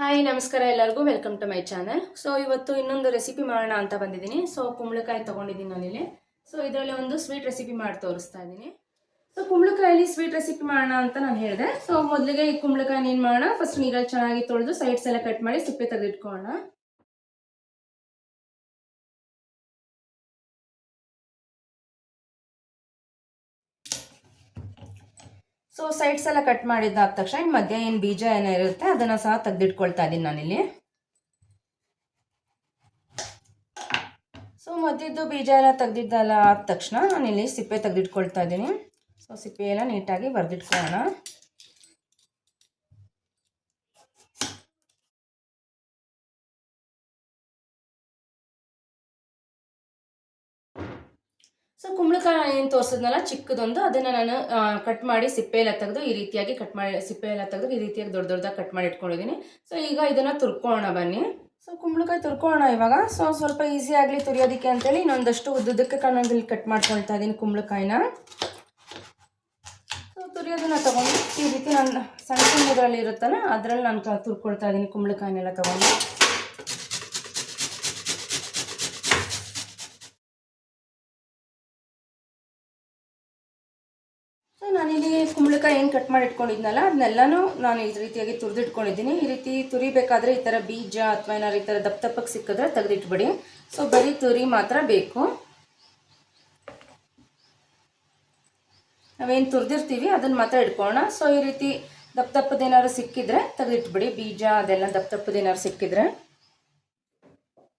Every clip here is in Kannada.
ಹಾಯ್ ನಮಸ್ಕಾರ ಎಲ್ಲರಿಗೂ. Welcome to my channel so ಇವತ್ತು ಇನ್ನೊಂದು ರೆಸಿಪಿ ಮಾಡೋಣ ಅಂತ ಬಂದಿದ್ದೀನಿ. ಸೊ ಕುಂಬಳಕಾಯಿ ತೊಗೊಂಡಿದ್ದೀನಿ ನಾನಿಲ್ಲಿ ಸೊ ಇದರಲ್ಲಿ ಒಂದು ಸ್ವೀಟ್ ರೆಸಿಪಿ ಮಾಡಿ ತೋರಿಸ್ತಾ ಇದ್ದೀನಿ. ಸೊ ಕುಂಬಳಕಾಯಲ್ಲಿ ಸ್ವೀಟ್ ರೆಸಿಪಿ ಮಾಡೋಣ ಅಂತ ನಾನು ಹೇಳಿದೆ. ಸೊ ಮೊದಲಿಗೆ ಈ ಕುಂಬಳಕಾಯಿ ಏನು ಮಾಡೋಣ? ಫಸ್ಟ್ ನೀರಲ್ಲಿ ಚೆನ್ನಾಗಿ ತೊಳೆದು ಸೈಡ್ಸ್ ಎಲ್ಲ ಕಟ್ ಮಾಡಿ ಸಿಪ್ಪೆ ತೆಗೆದಿಟ್ಕೊಳ್ಳೋಣ. ಸೊ ಸೈಡ್ಸ್ ಎಲ್ಲ ಕಟ್ ಮಾಡಿದ್ದಾದ ತಕ್ಷಣ ಇನ್ನು ಮಧ್ಯ ಏನು ಬೀಜ ಏನೋ ಇರುತ್ತೆ ಅದನ್ನು ಸಹ ತೆಗೆದಿಟ್ಕೊಳ್ತಾ ಇದ್ದೀನಿ ನಾನಿಲ್ಲಿ. ಸೊ ಮಧ್ಯದ್ದು ಬೀಜ ಎಲ್ಲ ತೆಗ್ದಿದ್ದಲ್ಲ ಆದ ತಕ್ಷಣ ನಾನಿಲ್ಲಿ ಸಿಪ್ಪೆ ತೆಗೆದಿಟ್ಕೊಳ್ತಾ ಇದ್ದೀನಿ ಸೊ ಸಿಪ್ಪೆ ಎಲ್ಲ ನೀಟಾಗಿ ಬರೆದಿಟ್ಕೊಳ್ಳೋಣ. ಸೊ ಕುಂಬಳಕಾಯಿ ಏನು ತೋರಿಸಿದ್ನಲ್ಲ, ಚಿಕ್ಕದೊಂದು, ಅದನ್ನು ನಾನು ಕಟ್ ಮಾಡಿ ಸಿಪ್ಪೆ ಎಲ್ಲ ತೆಗೆದು ಈ ರೀತಿಯಾಗಿ ಕಟ್ ಮಾಡಿ ಸಿಪ್ಪೆ ಎಲ್ಲ ತೆಗೆದು ಈ ರೀತಿಯಾಗಿ ದೊಡ್ಡ ದೊಡ್ಡದಾಗಿ ಕಟ್ ಮಾಡಿ ಇಟ್ಕೊಂಡಿದ್ದೀನಿ. ಸೊ ಈಗ ಇದನ್ನು ತುರ್ಕೋಣ ಬನ್ನಿ. ಸೊ ಕುಂಬಳಕಾಯಿ ತುರ್ಕೋಣ ಇವಾಗ. ಸೊ ಸ್ವಲ್ಪ ಈಸಿ ಆಗಲಿ ತುರಿಯೋದಕ್ಕೆ ಅಂತೇಳಿ ಇನ್ನೊಂದಷ್ಟು ಉದ್ದುದಕ್ಕೆ ಕಣ್ಣಲ್ಲಿ ಕಟ್ ಮಾಡ್ಕೊಳ್ತಾ ಇದ್ದೀನಿ ಕುಂಬಳಕಾಯಿನ. ಸೊ ತುರಿಯೋದನ್ನ ತೊಗೊಂಡು ಈ ರೀತಿ ನಾನು ಸಣ್ಣ ಸಣ್ಣದ್ರಲ್ಲಿ ಇರುತ್ತಲ್ಲ, ಅದರಲ್ಲಿ ನಾನು ತುರ್ಕೊಳ್ತಾ ಇದ್ದೀನಿ ಕುಂಬಳಕಾಯಿನೆಲ್ಲ ತೊಗೊಂಡು ಸೊ ನಾನಿಲ್ಲಿ ಕುಂಬಳಕಾಯಿ ಏನು ಕಟ್ ಮಾಡಿ ಇಟ್ಕೊಂಡಿದ್ನಲ್ಲ, ಅದನ್ನೆಲ್ಲನೂ ನಾನು ಈ ರೀತಿಯಾಗಿ ತುರಿದಿಟ್ಕೊಂಡಿದ್ದೀನಿ. ಈ ರೀತಿ ತುರಿಬೇಕಾದ್ರೆ ಈ ಥರ ಬೀಜ ಅಥವಾ ಏನಾದ್ರು ಈ ಥರ ದಪ್ಪ ದಪ್ಪಕ್ಕೆ ಸಿಕ್ಕಿದ್ರೆ ತೆಗೆದಿಟ್ಬಿಡಿ. ಸೊ ಬರೀ ತುರಿ ಮಾತ್ರ ಬೇಕು. ನಾವೇನು ತುರಿದಿರ್ತೀವಿ, ಅದನ್ನು ಮಾತ್ರ ಇಟ್ಕೊಳ್ಳೋಣ. ಸೊ ಈ ರೀತಿ ದಪ್ಪ ದಪ್ಪದೇನಾದ್ರು ಸಿಕ್ಕಿದ್ರೆ ತೆಗೆದಿಟ್ಬಿಡಿ. ಬೀಜ, ಅದೆಲ್ಲ ದಪ್ಪ ದಪ್ಪದೇನಾದ್ರು ಸಿಕ್ಕಿದ್ರೆ.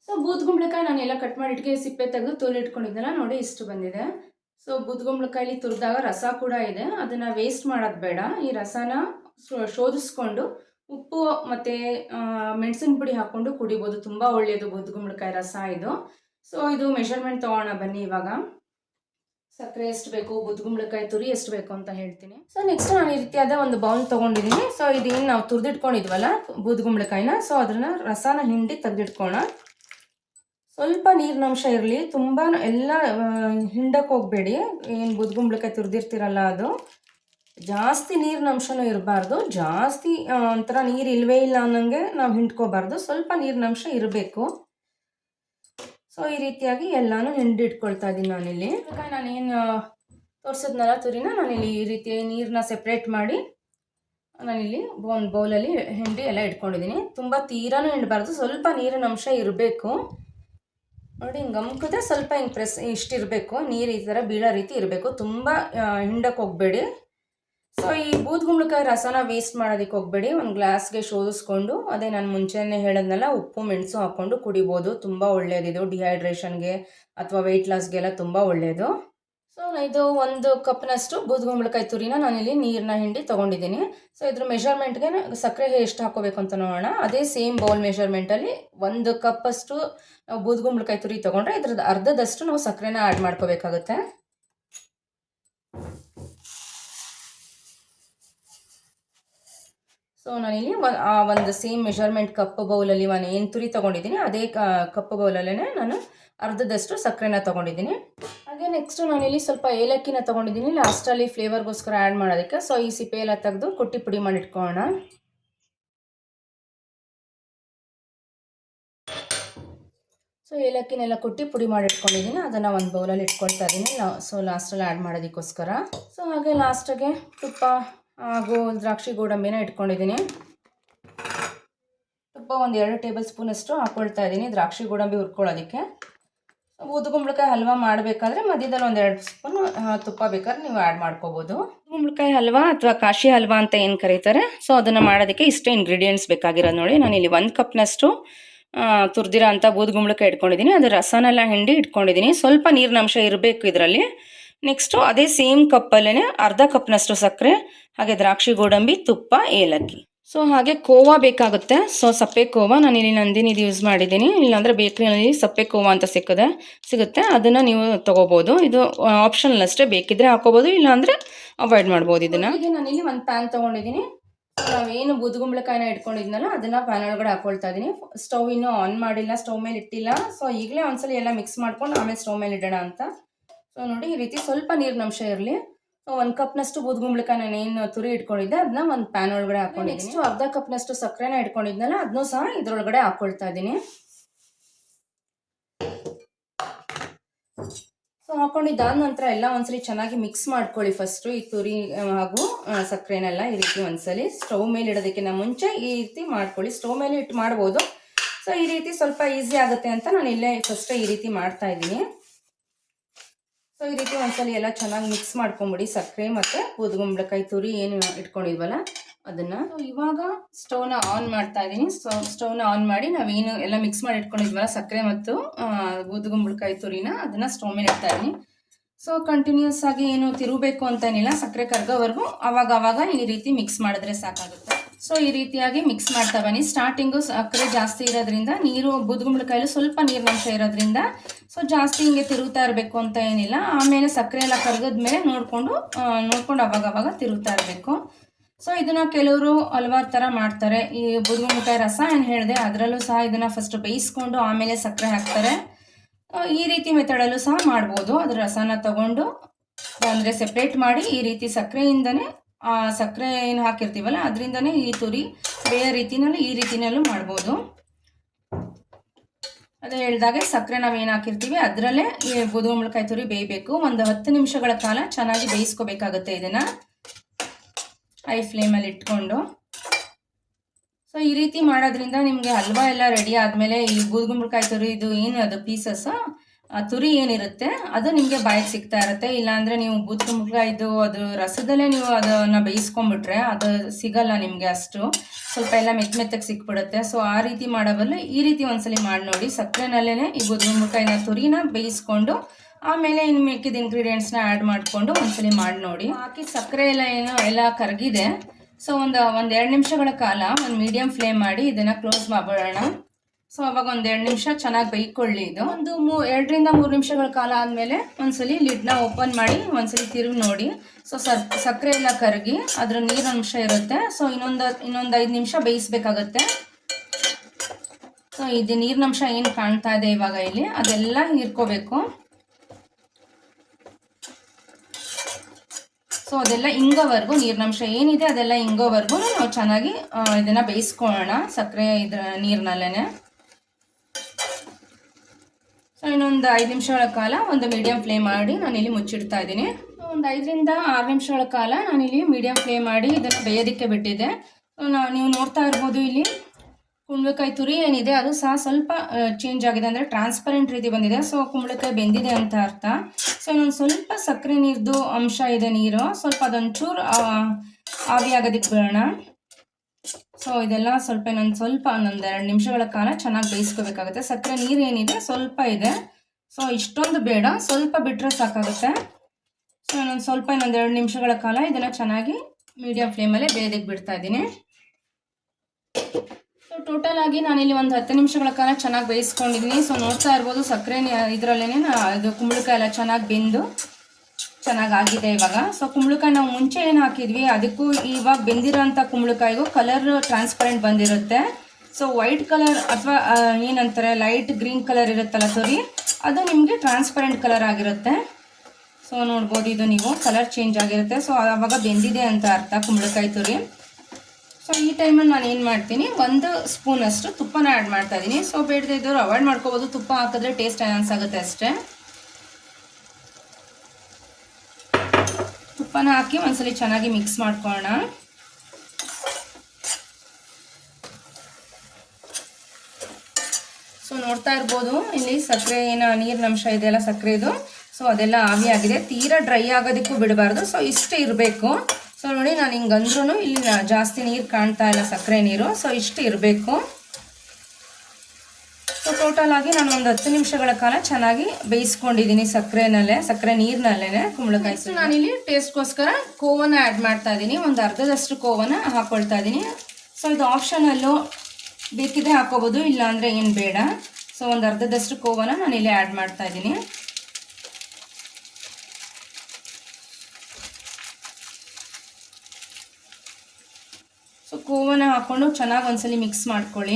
ಸೊ ಬೂದ್ಗುಂಬಳಕಾಯಿ ನಾನೆಲ್ಲ ಕಟ್ ಮಾಡಿ ಇಟ್ಕೆ ಸಿಪ್ಪೆ ತೆಗೆದು ತುರಿ ಇಟ್ಕೊಂಡಿದ್ದೆಲ್ಲ ನೋಡಿ ಇಷ್ಟು ಬಂದಿದೆ. ಸೊ ಬುದ್ಗುಂಬಳಕಾಯಿ ತುರಿದಾಗ ರಸ ಕೂಡ ಇದೆ. ಅದನ್ನು ವೇಸ್ಟ್ ಮಾಡೋದು ಬೇಡ. ಈ ರಸನ ಶೋಧಿಸ್ಕೊಂಡು ಉಪ್ಪು ಮತ್ತು ಮೆಣಸಿನ ಪುಡಿ ಹಾಕ್ಕೊಂಡು ಕುಡಿಬೋದು. ತುಂಬ ಒಳ್ಳೆಯದು ಬುದ್ಗುಂಬಳಕಾಯಿ ರಸ ಇದು. ಸೊ ಇದು ಮೆಷರ್ಮೆಂಟ್ ತೊಗೋಣ ಬನ್ನಿ ಇವಾಗ. ಸಕ್ಕರೆ ಎಷ್ಟು ಬೇಕು ಬುದ್ಗುಂಬಳಕಾಯಿ ತುರಿ ಎಷ್ಟು ಬೇಕು ಅಂತ ಹೇಳ್ತೀನಿ. ಸೊ ನೆಕ್ಸ್ಟ್ ನಾನು ಈ ರೀತಿಯಾದ ಒಂದು ಬೌಲ್ ತೊಗೊಂಡಿದ್ದೀನಿ. ಸೊ ಇದೇನು ನಾವು ತುರಿದಿಟ್ಕೊಂಡಿದ್ವಲ್ಲ ಬುದ್ಗುಂಬಳಕಾಯಿನ ಸೊ ಅದನ್ನ ರಸನ ಹಿಂಡಿ ತೆಗೆದಿಟ್ಕೋಣ. ಸ್ವಲ್ಪ ನೀರಿನಂಶ ಇರಲಿ. ತುಂಬ ಎಲ್ಲ ಹಿಂಡಕ್ಕೆ ಹೋಗಬೇಡಿ. ಏನು ಬುದ್ಗುಂಬಳಕಾಯಿ ತುರಿದಿರ್ತೀರಲ್ಲ ಅದು. ಜಾಸ್ತಿ ನೀರಿನ ಅಂಶನೂ ಇರಬಾರ್ದು. ಜಾಸ್ತಿ ಒಂಥರ ನೀರು ಇಲ್ವೇ ಇಲ್ಲ ಅನ್ನೋಂಗೆ ನಾವು ಹಿಂಡ್ಕೋಬಾರ್ದು. ಸ್ವಲ್ಪ ನೀರಿನಂಶ ಇರಬೇಕು. ಸೊ ಈ ರೀತಿಯಾಗಿ ಎಲ್ಲಾನು ಹಿಂಡಿಟ್ಕೊಳ್ತಾ ಇದ್ದೀನಿ ನಾನಿಲ್ಲಿ. ನಾನೇನು ತೋರಿಸಿದ್ನಲ್ಲ ತುರಿನ, ನಾನಿಲ್ಲಿ ಈ ರೀತಿ ನೀರನ್ನ ಸೆಪ್ರೇಟ್ ಮಾಡಿ, ನಾನಿಲ್ಲಿ ಒಂದು ಬೌಲಲ್ಲಿ ಹಿಂಡಿ ಎಲ್ಲ ಇಟ್ಕೊಂಡಿದ್ದೀನಿ ತುಂಬ ತೀರಾನು ಹಿಂಡಬಾರ್ದು. ಸ್ವಲ್ಪ ನೀರಿನ ಅಂಶ ಇರಬೇಕು. ನೋಡಿ, ಹಿಂಗೆ ಅಮ್ಕಿದ್ರೆ ಸ್ವಲ್ಪ ಹಿಂಗೆ ಪ್ರೆಸ್ ಇಷ್ಟಿರಬೇಕು, ನೀರು ಈ ಥರ ಬೀಳೋ ರೀತಿ ಇರಬೇಕು. ತುಂಬ ಹಿಂಡಕ್ಕೆ ಹೋಗಬೇಡಿ. ಸೊ ಈ ಬೂದ್ಗುಂಬಳಕಾಯಿ ರಸನ ವೇಸ್ಟ್ ಮಾಡೋದಕ್ಕೆ ಹೋಗಬೇಡಿ. ಒಂದು ಗ್ಲಾಸ್ಗೆ ಶೋಧಿಸ್ಕೊಂಡು, ಅದೇ ನಾನು ಮುಂಚೆನೇ ಹೇಳೋದ್ನಲ್ಲ, ಉಪ್ಪು, ಮೆಣಸು ಹಾಕ್ಕೊಂಡು ಕುಡಿಬೋದು. ತುಂಬ ಒಳ್ಳೆಯದಿದು ಡಿಹೈಡ್ರೇಷನ್ಗೆ ಅಥವಾ ವೆಯ್ಟ್ ಲಾಸ್ಗೆಲ್ಲ ತುಂಬ ಒಳ್ಳೆಯದು ಸೊ ಇದು ಒಂದು ಕಪ್ನಷ್ಟು ಬೂದ್ಗುಂಬಳಕಾಯಿ ತುರಿನ ನಾನಿಲ್ಲಿ ನೀರನ್ನ ಹಿಂಡಿ ತೊಗೊಂಡಿದ್ದೀನಿ. ಸೊ ಇದ್ರ ಮೆಷರ್ಮೆಂಟ್ಗೆ ಸಕ್ಕರೆ ಎಷ್ಟು ಹಾಕೋಬೇಕು ಅಂತ ನೋಡೋಣ. ಅದೇ ಸೇಮ್ ಬೌಲ್ ಮೆಷರ್ಮೆಂಟಲ್ಲಿ ಒಂದು ಕಪ್ಪಷ್ಟು ನಾವು ಬೂದ್ಗುಂಬಳಕಾಯಿ ತುರಿ ತೊಗೊಂಡ್ರೆ ಇದ್ರದ್ದು ಅರ್ಧದಷ್ಟು ನಾವು ಸಕ್ಕರೆನ ಆ್ಯಡ್ ಮಾಡ್ಕೋಬೇಕಾಗುತ್ತೆ. ಸೊ ನಾನಿಲ್ಲಿ ಆ ಒಂದು ಸೇಮ್ ಮೆಷರ್ಮೆಂಟ್ ಕಪ್ ಬೌಲಲ್ಲಿ ನಾನು ಏನು ತುರಿ ತೊಗೊಂಡಿದ್ದೀನಿ, ಅದೇ ಕಪ್ ಬೌಲಲ್ಲೇ ನಾನು ಅರ್ಧದಷ್ಟು ಸಕ್ಕರೆನ ತೊಗೊಂಡಿದ್ದೀನಿ. ಹಾಗೆ ನೆಕ್ಸ್ಟು ನಾನಿಲ್ಲಿ ಸ್ವಲ್ಪ ಏಲಕ್ಕಿನ ತೊಗೊಂಡಿದ್ದೀನಿ. ಲಾಸ್ಟಲ್ಲಿ ಫ್ಲೇವರ್ಗೋಸ್ಕರ ಆ್ಯಡ್ ಮಾಡೋದಕ್ಕೆ. ಸೊ ಈ ಸಿಪ್ಪೆ ಎಲ್ಲ ತೆಗೆದು ಕುಟ್ಟಿ ಪುಡಿ ಮಾಡಿ ಇಟ್ಕೊಳ್ಳೋಣ. ಸೊ ಏಲಕ್ಕಿನೆಲ್ಲ ಕುಟ್ಟಿ ಪುಡಿ ಮಾಡಿ ಇಟ್ಕೊಂಡಿದ್ದೀನಿ. ಅದನ್ನು ಒಂದು ಬೌಲಲ್ಲಿ ಇಟ್ಕೊಳ್ತಾ ಇದ್ದೀನಿ. ಸೊ ಲಾಸ್ಟಲ್ಲಿ ಆ್ಯಡ್ ಮಾಡೋದಕ್ಕೋಸ್ಕರ. ಸೊ ಹಾಗೆ ಲಾಸ್ಟಿಗೆ ತುಪ್ಪ ಹಾಗೂ ದ್ರಾಕ್ಷಿ ಗೋಡಂಬಿನ ಇಟ್ಕೊಂಡಿದ್ದೀನಿ. ತುಪ್ಪ ಒಂದು ಎರಡು ಟೇಬಲ್ ಸ್ಪೂನಷ್ಟು ಹಾಕ್ಕೊಳ್ತಾ ಇದ್ದೀನಿ. ದ್ರಾಕ್ಷಿ ಗೋಡಂಬಿ ಹುರ್ಕೊಳ್ಳೋದಕ್ಕೆ. ಊದುಗುಂಬಳಕಾಯಿ ಹಲ್ವಾ ಮಾಡಬೇಕಾದ್ರೆ ಮಧ್ಯದಲ್ಲಿ ಒಂದೆರಡು ಸ್ಪೂನ್ ತುಪ್ಪ ಬೇಕಾದ್ರೆ ನೀವು ಆ್ಯಡ್ ಮಾಡ್ಕೋಬೋದು. ಉದ್ಗುಂಬಳಕಾಯಿ ಹಲ್ವಾ ಅಥವಾ ಕಾಶಿ ಹಲ್ವಾ ಅಂತ ಏನು ಕರೀತಾರೆ? ಸೊ ಅದನ್ನು ಮಾಡೋದಕ್ಕೆ ಇಷ್ಟೇ ಇಂಗ್ರೀಡಿಯೆಂಟ್ಸ್ ಬೇಕಾಗಿರೋದು ನೋಡಿ. ನಾನು ಇಲ್ಲಿ ಒಂದು ಕಪ್ನಷ್ಟು ತುರ್ದಿರೋ ಅಂಥ ಬೂದುಗುಂಬಳಕಾಯಿ ಇಟ್ಕೊಂಡಿದ್ದೀನಿ ಅದು ರಸನೆಲ್ಲ ಹಿಂಡಿ ಇಟ್ಕೊಂಡಿದ್ದೀನಿ ಸ್ವಲ್ಪ ನೀರಿನ ಅಂಶ ಇರಬೇಕು ಇದರಲ್ಲಿ. ನೆಕ್ಸ್ಟು ಅದೇ ಸೇಮ್ ಕಪ್ಪಲ್ಲೇ ಅರ್ಧ ಕಪ್ನಷ್ಟು ಸಕ್ಕರೆ, ಹಾಗೆ ದ್ರಾಕ್ಷಿ, ಗೋಡಂಬಿ, ತುಪ್ಪ, ಏಲಕ್ಕಿ. ಸೊ ಹಾಗೆ ಕೋವಾ ಬೇಕಾಗುತ್ತೆ. ಸೊ ಸಪ್ಪೆ ಕೋವಾ ನಾನು ಇಲ್ಲಿ ನಂದಿನಿದು ಯೂಸ್ ಮಾಡಿದ್ದೀನಿ. ಇಲ್ಲಾಂದರೆ ಬೇಕ್ರಿನಲ್ಲಿ ಸಪ್ಪೆ ಕೋವಾ ಅಂತ ಸಿಕ್ಕಿದೆ, ಸಿಗುತ್ತೆ. ಅದನ್ನು ನೀವು ತೊಗೋಬೋದು. ಇದು ಆಪ್ಷನಲ್ ಅಷ್ಟೇ ಬೇಕಿದ್ರೆ ಹಾಕೋಬೋದು. ಇಲ್ಲಾಂದರೆ ಅವಾಯ್ಡ್ ಮಾಡ್ಬೋದು ಇದನ್ನು. ನಾನಿಲ್ಲಿ ಒಂದು ಪ್ಯಾನ್ ತೊಗೊಂಡಿದ್ದೀನಿ. ನಾವೇನು ಬೂದುಗುಂಬಳಕಾಯಿನ ಇಟ್ಕೊಂಡಿದ್ನಲ್ಲ, ಅದನ್ನು ಪ್ಯಾನ್ ಒಳಗಡೆ ಹಾಕೊಳ್ತಾ ಇದ್ದೀನಿ ಸ್ಟವ್ ಇನ್ನೂ ಆನ್ ಮಾಡಿಲ್ಲ, ಸ್ಟವ್ ಮೇಲೆ ಇಟ್ಟಿಲ್ಲ. ಸೊ ಈಗಲೇ ಒಂದ್ಸಲ ಎಲ್ಲ ಮಿಕ್ಸ್ ಮಾಡ್ಕೊಂಡು ಆಮೇಲೆ ಸ್ಟವ್ ಮೇಲೆ ಇಡೋಣ ಅಂತ. ಸೊ ನೋಡಿ, ಈ ರೀತಿ ಸ್ವಲ್ಪ ನೀರಿನ ಅಂಶ ಇರಲಿ. ಒಂದು ಕಪ್ನಷ್ಟು ಬೂದ್ಗುಂಬಳಕಾಯಿ ನಾನು ಏನು ತುರಿ ಇಟ್ಕೊಂಡಿದ್ದೆ ಅದನ್ನ ಒಂದು ಪ್ಯಾನ್ ಒಳಗಡೆ ಹಾಕೊಂಡಿದ್ದೀನಿ. ನೆಕ್ಸ್ಟ್ ಅರ್ಧ ಕಪ್ನಷ್ಟು ಸಕ್ಕರೆನ ಇಟ್ಕೊಂಡಿದ್ನಲ್ಲ ಅದನ್ನೂ ಸಹ ಇದ್ರೊಳಗಡೆ ಹಾಕೊಳ್ತಾ ಇದ್ದೀನಿ. ಸೊ ಹಾಕೊಂಡಿದ್ದಾದ ನಂತರ ಎಲ್ಲ ಒಂದ್ಸಲಿ ಚೆನ್ನಾಗಿ ಮಿಕ್ಸ್ ಮಾಡ್ಕೊಳ್ಳಿ ಫಸ್ಟು ಈ ತುರಿ ಹಾಗೂ ಸಕ್ಕರೆನೆಲ್ಲ ಈ ರೀತಿ ಒಂದ್ಸಲಿ. ಸ್ಟವ್ ಮೇಲೆ ಇಡೋದಕ್ಕಿಂತ ಮುಂಚೆ ಈ ರೀತಿ ಮಾಡ್ಕೊಳ್ಳಿ. ಸ್ಟವ್ ಮೇಲೆ ಇಟ್ಟು ಮಾಡ್ಬೋದು. ಸೊ ಈ ರೀತಿ ಸ್ವಲ್ಪ ಈಸಿ ಆಗುತ್ತೆ ಅಂತ ನಾನು ಇಲ್ಲೇ ಫಸ್ಟ್ ಈ ರೀತಿ ಮಾಡ್ತಾ ಇದ್ದೀನಿ. ಸೊ ಈ ರೀತಿ ಒಂದ್ಸಲ ಎಲ್ಲ ಚೆನ್ನಾಗಿ ಮಿಕ್ಸ್ ಮಾಡ್ಕೊಂಬಿಡಿ. ಸಕ್ಕರೆ ಮತ್ತು ಊದ್ಗುಂಬಳಕಾಯಿ ತುರಿ ಏನು ಇಟ್ಕೊಂಡಿದ್ವಲ್ಲ ಅದನ್ನು. ಇವಾಗ ಸ್ಟವ್ನ ಆನ್ ಮಾಡ್ತಾ ಇದ್ದೀನಿ. ಸೊ ಸ್ಟವ್ನ ಆನ್ ಮಾಡಿ ನಾವೇನು ಎಲ್ಲ ಮಿಕ್ಸ್ ಮಾಡಿ ಇಟ್ಕೊಂಡಿದ್ವಲ್ಲ, ಸಕ್ಕರೆ ಮತ್ತು ಊದ್ಗುಂಬಳಕಾಯಿ ತುರಿನ, ಅದನ್ನು ಸ್ಟವ್ ಮೇಲೆ ಇಡ್ತಾ ಇದ್ದೀನಿ. ಸೊ ಕಂಟಿನ್ಯೂಸ್ ಆಗಿ ಏನು ತಿರುಗಬೇಕು ಅಂತೇನಿಲ್ಲ ಸಕ್ಕರೆ ಕರ್ಗೋವರೆಗೂ ಅವಾಗ ಅವಾಗ ಈ ರೀತಿ ಮಿಕ್ಸ್ ಮಾಡಿದ್ರೆ ಸಾಕಾಗುತ್ತೆ. ಸೊ ಈ ರೀತಿಯಾಗಿ ಮಿಕ್ಸ್ ಮಾಡ್ತಾ ಬನ್ನಿ. ಸ್ಟಾರ್ಟಿಂಗು ಸಕ್ಕರೆ ಜಾಸ್ತಿ ಇರೋದ್ರಿಂದ ನೀರು ಬುದ್ಗುಂಬಳಕಾಯಲು ಸ್ವಲ್ಪ ನೀರಿನಂಶ ಇರೋದ್ರಿಂದ ಸೊ ಜಾಸ್ತಿ ಹಿಂಗೆ ತಿರುಗ್ತಾ ಇರಬೇಕು ಅಂತ ಏನಿಲ್ಲ. ಆಮೇಲೆ ಸಕ್ಕರೆ ಎಲ್ಲ ಕರಗದ್ಮೇಲೆ ನೋಡಿಕೊಂಡು ನೋಡ್ಕೊಂಡು ಅವಾಗ ಅವಾಗ ತಿರುಗ್ತಾ ಇರಬೇಕು. ಸೊ ಇದನ್ನ ಕೆಲವರು ಹಲವಾರು ಥರ ಮಾಡ್ತಾರೆ. ಈ ಬುದ್ಗುಂಬಳಕಾಯಿ ರಸ ಏನು ಹೇಳಿದೆ, ಅದರಲ್ಲೂ ಸಹ ಇದನ್ನ ಫಸ್ಟ್ ಬೇಯಿಸ್ಕೊಂಡು ಆಮೇಲೆ ಸಕ್ಕರೆ ಹಾಕ್ತಾರೆ. ಈ ರೀತಿ ಮೆಥಡಲ್ಲೂ ಸಹ ಮಾಡ್ಬೋದು. ಅದರ ರಸನ ತಗೊಂಡು ಅಂದರೆ ಸೆಪ್ರೇಟ್ ಮಾಡಿ ಈ ರೀತಿ ಸಕ್ಕರೆಯಿಂದನೇ ಸಕ್ಕರೆ ಏನು ಹಾಕಿರ್ತೀವಲ್ಲ, ಅದರಿಂದನೇ ಈ ತುರಿ ಬೇರೆ ರೀತಿನಲ್ಲೂ ಈ ರೀತಿನಲ್ಲೂ ಮಾಡ್ಬೋದು. ಅದೇ ಹೇಳಿದಾಗೆ ಸಕ್ಕರೆ ನಾವು ಏನು ಹಾಕಿರ್ತೀವಿ, ಅದರಲ್ಲೇ ಈ ಬುದುಂಬಳಕಾಯಿ ತುರಿ ಬೇಯಬೇಕು. ಒಂದು ಹತ್ತು ನಿಮಿಷಗಳ ಕಾಲ ಚೆನ್ನಾಗಿ ಬೇಯಿಸ್ಕೋಬೇಕಾಗುತ್ತೆ ಇದನ್ನು. ಹೈ ಫ್ಲೇಮಲ್ಲಿ ಇಟ್ಕೊಂಡು. ಸೊ ಈ ರೀತಿ ಮಾಡೋದ್ರಿಂದ ನಿಮಗೆ ಹಲ್ವಾ ಎಲ್ಲ ರೆಡಿ ಆದಮೇಲೆ ಈ ಬೂದ್ಗುಂಬಳಕಾಯಿ ತುರಿ ಇದು ಏನು ಅದು ಪೀಸಸ್ ತುರಿ ಏನಿರುತ್ತೆ, ಅದು ನಿಮಗೆ ಬಾಯಿಗೆ ಸಿಗ್ತಾ ಇರುತ್ತೆ. ಇಲ್ಲಾಂದರೆ ನೀವು ಬೂದ್ಗುಂಬಳಕಾಯಿದು ಅದು ರಸದಲ್ಲೇ ನೀವು ಅದನ್ನು ಬೇಯಿಸ್ಕೊಂಡ್ಬಿಟ್ರೆ ಅದು ಸಿಗಲ್ಲ ನಿಮಗೆ ಅಷ್ಟು. ಸ್ವಲ್ಪ ಎಲ್ಲ ಮೆತ್ತ ಮೆತ್ತಗೆ ಸಿಕ್ಬಿಡುತ್ತೆ. ಸೊ ಆ ರೀತಿ ಮಾಡೋಬಲ್ಲ ಈ ರೀತಿ ಒಂದ್ಸಲಿ ಮಾಡಿ ನೋಡಿ. ಸಕ್ಕರೆನಲ್ಲೇ ಈ ಬೂದ್ಗುಂಬಳಕಾಯಿನ ತುರಿನ ಬೇಯಿಸ್ಕೊಂಡು, ಆಮೇಲೆ ಇನ್ನು ಮಿಕ್ಕಿದ ಇಂಗ್ರೀಡಿಯೆಂಟ್ಸ್ನ ಆ್ಯಡ್ ಮಾಡಿಕೊಂಡು ಒಂದ್ಸಲಿ ಮಾಡಿ ನೋಡಿ. ಹಾಕಿ ಸಕ್ಕರೆ ಎಲ್ಲ ಏನು, ಎಲ್ಲ ಕರಗಿದೆ. ಸೊ ಒಂದು ಒಂದು ಎರಡು ನಿಮಿಷಗಳ ಕಾಲ ಒಂದು ಮೀಡಿಯಂ ಫ್ಲೇಮ್ ಮಾಡಿ ಇದನ್ನು ಕ್ಲೋಸ್ ಮಾಡ್ಬಿಡೋಣ. ಸೊ ಅವಾಗ ಒಂದು ಎರಡು ನಿಮಿಷ ಚೆನ್ನಾಗಿ ಬೇಯ್ಕೊಳ್ಳಿ ಇದು. ಒಂದು ಮೂ, ಎರಡರಿಂದ ಮೂರು ನಿಮಿಷಗಳ ಕಾಲ ಆದಮೇಲೆ ಒಂದ್ಸಲಿ ಲಿಡ್ನ ಓಪನ್ ಮಾಡಿ, ಒಂದ್ಸಲಿ ತಿರುಗಿ ನೋಡಿ. ಸೊ ಸರ್, ಸಕ್ಕರೆ ಎಲ್ಲ ಕರಗಿ, ಅದ್ರ ಅಂಶ ಇರುತ್ತೆ. ಸೊ ಇನ್ನೊಂದು ಇನ್ನೊಂದು ಐದು ನಿಮಿಷ ಬೇಯಿಸ್ಬೇಕಾಗತ್ತೆ. ಸೊ ಇದು ನೀರಿನಂಶ ಏನು ಕಾಣ್ತಾ ಇದೆ ಇವಾಗ ಇಲ್ಲಿ, ಅದೆಲ್ಲ ಹೀರ್ಕೋಬೇಕು. ಸೊ ಅದೆಲ್ಲ ಇಂಗೋವರೆಗೂ ನೀರಿನಂಶ ಏನಿದೆ ಅದೆಲ್ಲ ಇಂಗೋವರೆಗೂ, ನಾವು ಚೆನ್ನಾಗಿ ಇದನ್ನ ಬೇಯಿಸ್ಕೊಳ್ಳೋಣ, ಸಕ್ಕರೆ ಇದ್ರ ನೀರಿನಲ್ಲೇ ಸೊ ಇನ್ನೊಂದು ಐದು ನಿಮಿಷಗಳ ಕಾಲ ಒಂದು ಮೀಡಿಯಂ ಫ್ಲೇಮ್ ಮಾಡಿ ನಾನಿಲ್ಲಿ ಮುಚ್ಚಿಡ್ತಾ ಇದ್ದೀನಿ. ಒಂದು ಐದರಿಂದ ಆರು ನಿಮಿಷಗಳ ಕಾಲ ನಾನಿಲ್ಲಿ ಮೀಡಿಯಂ ಫ್ಲೇಮ್ ಮಾಡಿ ಇದನ್ನು ಬೇಯೋದಕ್ಕೆ ಬಿಟ್ಟಿದ್ದೆ. ನಾ ನೀವು ನೋಡ್ತಾ ಇರ್ಬೋದು ಇಲ್ಲಿ. ಕುಂಬಳಕಾಯಿ ತುರಿ ಏನಿದೆ, ಅದು ಸಹ ಸ್ವಲ್ಪ ಚೇಂಜ್ ಆಗಿದೆ ಅಂದರೆ ಟ್ರಾನ್ಸ್ಪರೆಂಟ್ ರೀತಿ ಬಂದಿದೆ. ಸೊ ಕುಂಬಳಕಾಯಿ ಬೆಂದಿದೆ ಅಂತ ಅರ್ಥ. ಸೊ ಇನ್ನೊಂದು ಸ್ವಲ್ಪ ಸಕ್ಕರೆ ನೀರ್ದು ಅಂಶ ಇದೆ ನೀರು. ಸ್ವಲ್ಪ ಅದೊಂಚೂರು ಆವಿಯಾಗೋದಿಕ್ಕೆ ಬಿಡೋಣ ಸೊ ಇದೆಲ್ಲ ಸ್ವಲ್ಪ ಇನ್ನೊಂದು ಸ್ವಲ್ಪ ಒಂದೊಂದು ಎರಡು ನಿಮಿಷಗಳ ಕಾಲ ಚೆನ್ನಾಗಿ ಬೇಯಿಸ್ಕೋಬೇಕಾಗುತ್ತೆ. ಸಕ್ಕರೆ ನೀರು ಏನಿದೆ ಸ್ವಲ್ಪ ಇದೆ. ಸೊ ಇಷ್ಟೊಂದು ಬೇಡ, ಸ್ವಲ್ಪ ಬಿಟ್ಟರೆ ಸಾಕಾಗುತ್ತೆ. ಸೊ ಇನ್ನೊಂದು ಸ್ವಲ್ಪ ಇನ್ನೊಂದು ಎರಡು ನಿಮಿಷಗಳ ಕಾಲ ಇದನ್ನು ಚೆನ್ನಾಗಿ ಮೀಡಿಯಂ ಫ್ಲೇಮಲ್ಲೇ ಬೇಯದಕ್ಕೆ ಬಿಡ್ತಾ ಇದ್ದೀನಿ. ಸೊ ಟೋಟಲ್ ಆಗಿ ನಾನಿಲ್ಲಿ ಒಂದು ಹತ್ತು ನಿಮಿಷಗಳ ಕಾಲ ಚೆನ್ನಾಗಿ ಬೇಯಿಸ್ಕೊಂಡಿದ್ದೀನಿ. ಸೊ ನೋಡ್ತಾ ಇರ್ಬೋದು ಸಕ್ಕರೆ ಇದರಲ್ಲೇ ಅದು ಕುಂಬಳಕಾಯಿ ಎಲ್ಲ ಚೆನ್ನಾಗಿ ಬೆಂದು ಚೆನ್ನಾಗಿ ಆಗಿದೆ ಇವಾಗ. ಸೊ ಕುಂಬಳಕಾಯಿ ನಾವು ಮುಂಚೆ ಏನು ಹಾಕಿದ್ವಿ, ಅದಕ್ಕೂ ಇವಾಗ ಬೆಂದಿರೋಂಥ ಕುಂಬಳಕಾಯಿಗೂ ಕಲರ್ ಟ್ರಾನ್ಸ್ಪರೆಂಟ್ ಬಂದಿರುತ್ತೆ. ಸೊ ವೈಟ್ ಕಲರ್ ಅಥವಾ ಏನಂತಾರೆ ಲೈಟ್ ಗ್ರೀನ್ ಕಲರ್ ಇರುತ್ತಲ್ಲ ಸರಿ ಅದು ನಿಮಗೆ ಟ್ರಾನ್ಸ್ಪರೆಂಟ್ ಕಲರ್ ಆಗಿರುತ್ತೆ. ಸೊ ನೋಡ್ಬೋದು ಇದು ನೀವು ಕಲರ್ ಚೇಂಜ್ ಆಗಿರುತ್ತೆ. ಸೊ ಆವಾಗ ಬೆಂದಿದೆ ಅಂತ ಅರ್ಥ ಕುಂಬಳಕಾಯಿ ತುರಿ. ಸೊ ಈ ಟೈಮಲ್ಲಿ ನಾನು ಏನು ಮಾಡ್ತೀನಿ, ಒಂದು ಸ್ಪೂನ್ ಅಷ್ಟು ತುಪ್ಪನ ಆ್ಯಡ್ ಮಾಡ್ತಾ ಇದ್ದೀನಿ ಸೊ ಬೇಡದೇ ಇದ್ದವರು ಅವಾಯ್ಡ್ ಮಾಡ್ಕೋಬೋದು. ತುಪ್ಪ ಹಾಕಿದ್ರೆ ಟೇಸ್ಟ್ ಎನ್ಹಾನ್ಸ್ ಆಗುತ್ತೆ ಅಷ್ಟೇ. ತುಪ್ಪನ ಹಾಕಿ ಒಂದ್ಸಲಿ ಚೆನ್ನಾಗಿ ಮಿಕ್ಸ್ ಮಾಡ್ಕೊಳ್ಳೋಣ ಸೊ, ನೋಡ್ತಾ ಇರ್ಬೋದು, ಇಲ್ಲಿ ಸಕ್ಕರೆ ಏನು, ನೀರಿನ ಅಂಶ ಇದೆಯಲ್ಲ ಸಕ್ಕರೆದು. ಸೊ, ಅದೆಲ್ಲ ಆವಿ ಆಗಿದೆ. ತೀರಾ ಡ್ರೈ ಆಗೋದಕ್ಕೂ ಬಿಡಬಾರ್ದು. ಸೊ, ಇಷ್ಟು ಇರಬೇಕು. ಸೊ, ನೋಡಿ, ನಾನು ಹಿಂಗೆ ಅಂದ್ರೂ ಇಲ್ಲಿ ಜಾಸ್ತಿ ನೀರು ಕಾಣ್ತಾ ಇಲ್ಲ ಸಕ್ಕರೆ ನೀರು. ಸೊ, ಇಷ್ಟು ಇರಬೇಕು. ಸೊ ಟೋಟಲ್ ಆಗಿ ನಾನು ಒಂದು ಹತ್ತು ನಿಮಿಷಗಳ ಕಾಲ ಚೆನ್ನಾಗಿ ಬೇಯಿಸ್ಕೊಂಡಿದ್ದೀನಿ ಸಕ್ಕರೆನಲ್ಲೇ, ಸಕ್ಕರೆ ನೀರಿನಲ್ಲೇ ಕುಂಬಳಕಾಯಿ ನಾನಿಲ್ಲಿ ಟೇಸ್ಟ್ಗೋಸ್ಕರ ಕೋವನ ಆ್ಯಡ್ ಮಾಡ್ತಾ ಇದ್ದೀನಿ ಒಂದು ಅರ್ಧದಷ್ಟು ಕೋವನ ಹಾಕ್ಕೊಳ್ತಾ ಇದ್ದೀನಿ ಸೊ ಇದು ಆಪ್ಷನಲ್ಲೂ ಬೇಕಿದ್ರೆ ಹಾಕೋಬೋದು, ಇಲ್ಲಾಂದರೆ ಏನು ಬೇಡ. ಸೊ ಒಂದು ಅರ್ಧದಷ್ಟು ಕೋವನ ನಾನು ಇಲ್ಲಿ ಆ್ಯಡ್ ಮಾಡ್ತಾ ಇದ್ದೀನಿ ಸೊ ಕೋವನ ಹಾಕ್ಕೊಂಡು ಚೆನ್ನಾಗಿ ಒಂದ್ಸಲಿ ಮಿಕ್ಸ್ ಮಾಡ್ಕೊಳ್ಳಿ.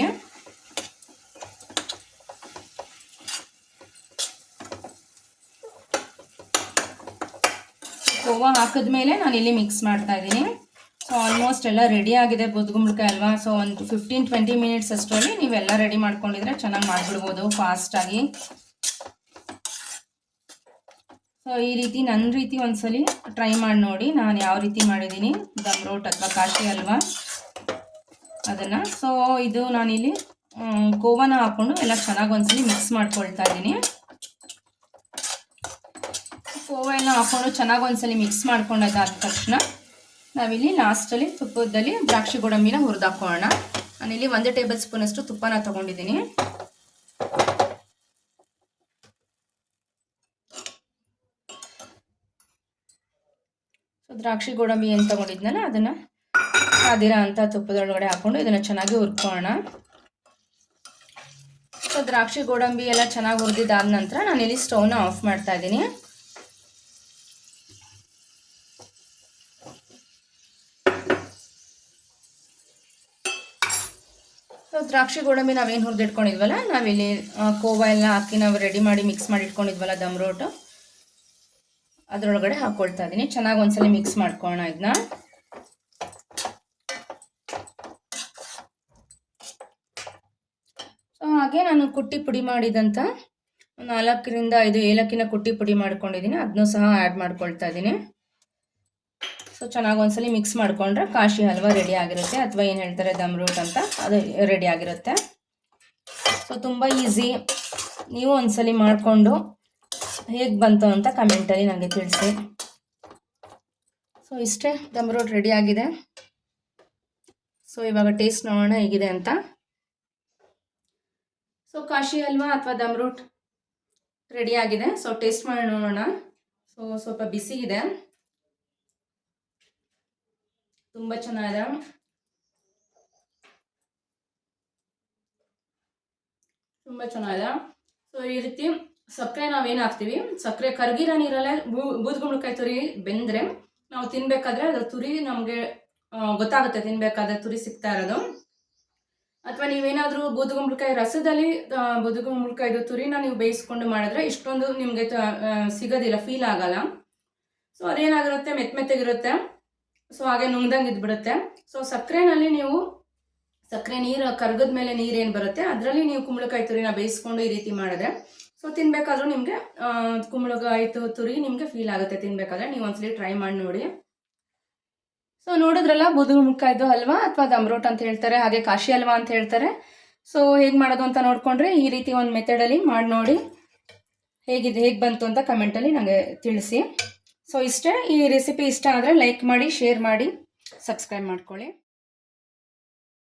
ಕೋವಾ ಹಾಕಿದ್ಮೇಲೆ ನಾನು ಇಲ್ಲಿ ಮಿಕ್ಸ್ ಮಾಡ್ತಾ ಇದ್ದೀನಿ. ಸೊ ಆಲ್ಮೋಸ್ಟ್ ಎಲ್ಲ ರೆಡಿ ಆಗಿದೆ ಬೂದ್ಗುಂಬಳಕಾಯಿ ಅಲ್ವಾ? ಸೊ ಒಂದು ಫಿಫ್ಟೀನ್ ಟ್ವೆಂಟಿ ಮಿನಿಟ್ಸ್ ಅಷ್ಟರಲ್ಲಿ ನೀವೆಲ್ಲ ರೆಡಿ ಮಾಡ್ಕೊಂಡಿದ್ರೆ ಚೆನ್ನಾಗಿ ಮಾಡಿಬಿಡ್ಬೋದು ಫಾಸ್ಟಾಗಿ ಸೊ ಈ ರೀತಿ ನನ್ನ ರೀತಿ ಒಂದ್ಸಲಿ ಟ್ರೈ ಮಾಡಿ ನೋಡಿ ನಾನು ಯಾವ ರೀತಿ ಮಾಡಿದ್ದೀನಿ. ದಮ್ ರೋಟ್ ಅಥವಾ ಕಾಶಿ ಅಲ್ವಾ? ಅದನ್ನು. ಸೊ ಇದು ನಾನಿಲ್ಲಿ ಕೋವನ ಹಾಕ್ಕೊಂಡು ಎಲ್ಲ ಚೆನ್ನಾಗಿ ಒಂದ್ಸಲಿ ಮಿಕ್ಸ್ ಮಾಡ್ಕೊಳ್ತಾ ಇದ್ದೀನಿ. ಕೋವ ಹಾಕೊಂಡು ಹಾಕ್ಕೊಂಡು ಚೆನ್ನಾಗಿ ಒಂದ್ಸಲಿ ಮಿಕ್ಸ್ ಮಾಡ್ಕೊಂಡಾದ ತಕ್ಷಣ ನಾವಿಲ್ಲಿ ಲಾಸ್ಟಲ್ಲಿ ತುಪ್ಪದಲ್ಲಿ ದ್ರಾಕ್ಷಿ ಗೋಡಂಬಿನ ಹುರಿದಾಕೋಣ ನಾನಿಲ್ಲಿ ಒಂದು ಟೇಬಲ್ ಸ್ಪೂನಷ್ಟು ತುಪ್ಪನ ತಗೊಂಡಿದ್ದೀನಿ. ದ್ರಾಕ್ಷಿ ಗೋಡಂಬಿ ಏನು ತಗೊಂಡಿದ್ನಲ್ಲ ಅದನ್ನು ಅದಿರ ಅಂತ ತುಪ್ಪದೊಳಗಡೆ ಹಾಕ್ಕೊಂಡು ಇದನ್ನು ಚೆನ್ನಾಗಿ ಹುರ್ಕೋಣ ಸೊ ದ್ರಾಕ್ಷಿ ಗೋಡಂಬಿ ಎಲ್ಲ ಚೆನ್ನಾಗಿ ಹುರಿದಿದ್ದಾದ ನಂತರ ನಾನಿಲ್ಲಿ ಸ್ಟೌವ್ನ ಆಫ್ ಮಾಡ್ತಾ ಇದ್ದೀನಿ. ದ್ರಾಕ್ಷಿ ಗೋಡಂಬಿ ನಾವೇನು ಹುರಿದಿಟ್ಕೊಂಡಿದ್ವಲ್ಲ, ನಾವಿಲ್ಲಿ ಕೋವ ಎಲ್ಲ ಹಾಕಿ ನಾವು ರೆಡಿ ಮಾಡಿ ಮಿಕ್ಸ್ ಮಾಡಿ ಇಟ್ಕೊಂಡಿದ್ವಲ್ಲ ದಮ್ ರೋಟು ಅದರೊಳಗಡೆ ಹಾಕ್ಕೊಳ್ತಾ ಇದ್ದೀನಿ ಚೆನ್ನಾಗಿ ಒಂದ್ಸಲ ಮಿಕ್ಸ್ ಮಾಡ್ಕೊಳ್ಳೋಣ ಇದನ್ನ ಸೊ ಹಾಗೆ ನಾನು ಕುಟ್ಟಿ ಪುಡಿ ಮಾಡಿದಂಥ ನಾಲ್ಕರಿಂದ ಐದು ಏಲಕ್ಕಿನ ಕುಟ್ಟಿ ಪುಡಿ ಮಾಡ್ಕೊಂಡಿದ್ದೀನಿ ಅದನ್ನೂ ಸಹ ಆ್ಯಡ್ ಮಾಡ್ಕೊಳ್ತಾ ಇದ್ದೀನಿ ಸೊ ಚೆನ್ನಾಗಿ ಒಂದ್ಸಲಿ ಮಿಕ್ಸ್ ಮಾಡಿಕೊಂಡ್ರೆ ಕಾಶಿ ಹಲ್ವಾ ರೆಡಿ ಆಗಿರುತ್ತೆ. ಅಥವಾ ಏನು ಹೇಳ್ತಾರೆ, ದಮ್ ರೂಟ್ ಅಂತ, ಅದು ರೆಡಿ ಆಗಿರುತ್ತೆ. ಸೊ ತುಂಬ ಈಸಿ ನೀವು ಒಂದ್ಸಲಿ ಮಾಡಿಕೊಂಡು ಹೇಗೆ ಬಂತು ಅಂತ ಕಮೆಂಟಲ್ಲಿ ನನಗೆ ತಿಳಿಸಿ. ಸೊ ಇಷ್ಟೇ, ದಮ್ ರೂಟ್ ರೆಡಿ ಆಗಿದೆ. ಸೊ ಇವಾಗ ಟೇಸ್ಟ್ ನೋಡೋಣ ಹೇಗಿದೆ ಅಂತ. ಸೊ ಕಾಶಿ ಹಲ್ವಾ ಅಥವಾ ದಮ್ ರೂಟ್ ರೆಡಿ ಆಗಿದೆ. ಸೊ ಟೇಸ್ಟ್ ಮಾಡಿ ನೋಡೋಣ. ಸೊ ಸ್ವಲ್ಪ ಬಿಸಿ ಇದೆ. ತುಂಬ ಚೆನ್ನಾಗಿದೆ. ತುಂಬ ಚೆನ್ನಾಗಿದೆ. ಸೊ ಈ ರೀತಿ ಸಕ್ಕರೆ ಏನು ಹಾಕ್ತೀವಿ? ಸಕ್ಕರೆ ಕರ್ಗಿರೋ ನೀರಲ್ಲೇ ಬೂದ್ಗುಂಬಳಕಾಯಿ ತುರಿ ಬೆಂದರೆ ನಾವು ತಿನ್ಬೇಕಾದ್ರೆ ಅದು ತುರಿ ನಮಗೆ ಗೊತ್ತಾಗುತ್ತೆ ತಿನ್ಬೇಕಾದ್ರೆ ತುರಿ ಸಿಗ್ತಾ ಇರೋದು. ಅಥವಾ ನೀವೇನಾದರೂ ಬೂದುಗುಂಬಳಕಾಯಿ ರಸದಲ್ಲಿ ಬೂದುಗುಂಬಳಕಾಯಿದು ತುರಿನ ನೀವು ಬೇಯಿಸ್ಕೊಂಡು ಮಾಡಿದ್ರೆ ಇಷ್ಟೊಂದು ನಿಮಗೆ ಸಿಗೋದಿಲ್ಲ ಫೀಲ್ ಆಗಲ್ಲ. ಸೊ ಅದೇನಾಗಿರುತ್ತೆ? ಮೆತ್ತ ಮೆತ್ತಗಿರುತ್ತೆ ಸೊ ಹಾಗೆ ನುಂಗ್ದಂಗೆ ಇದ್ಬಿಡುತ್ತೆ. ಸೊ ಸಕ್ಕರೆನಲ್ಲಿ ನೀವು ಸಕ್ಕರೆ ನೀರು ಕರ್ಗದ ಮೇಲೆ ನೀರೇನು ಬರುತ್ತೆ, ಅದರಲ್ಲಿ ನೀವು ಕುಂಬಳಕಾಯಿ ತುರಿನ ಬೇಯಿಸ್ಕೊಂಡು ಈ ರೀತಿ ಮಾಡಿದ್ರೆ ಸೊ ತಿನ್ಬೇಕಾದ್ರೂ ನಿಮಗೆ ಕುಂಬಳಕಾಯಿ ತುರಿ ನಿಮಗೆ ಫೀಲ್ ಆಗುತ್ತೆ ತಿನ್ಬೇಕಾದ್ರೆ, ನೀವು ಒಂದ್ಸಲಿ ಟ್ರೈ ಮಾಡಿ ನೋಡಿ. ಸೊ ನೋಡಿದ್ರಲ್ಲ ಬೂದುಗುಂಬಳಕಾಯ್ದು ಹಲ್ವಾ ಅಥವಾ ದಮ್ರೋಟ್ ಅಂತ ಹೇಳ್ತಾರೆ, ಹಾಗೆ ಕಾಶಿ ಹಲ್ವಾ ಅಂತ ಹೇಳ್ತಾರೆ. ಸೊ ಹೇಗೆ ಮಾಡೋದು ಅಂತ ನೋಡಿಕೊಂಡ್ರೆ, ಈ ರೀತಿ ಒಂದು ಮೆಥಡಲ್ಲಿ ಮಾಡಿ ನೋಡಿ. ಹೇಗಿದೆ, ಹೇಗೆ ಬಂತು ಅಂತ ಕಮೆಂಟಲ್ಲಿ ನನಗೆ ತಿಳಿಸಿ. ಸೊ ಇಷ್ಟೇ ಈ ರೆಸಿಪಿ ಇಷ್ಟ ಆದರೆ ಲೈಕ್ ಮಾಡಿ ಶೇರ್ ಮಾಡಿ ಸಬ್ಸ್ಕ್ರೈಬ್ ಮಾಡ್ಕೊಳ್ಳಿ.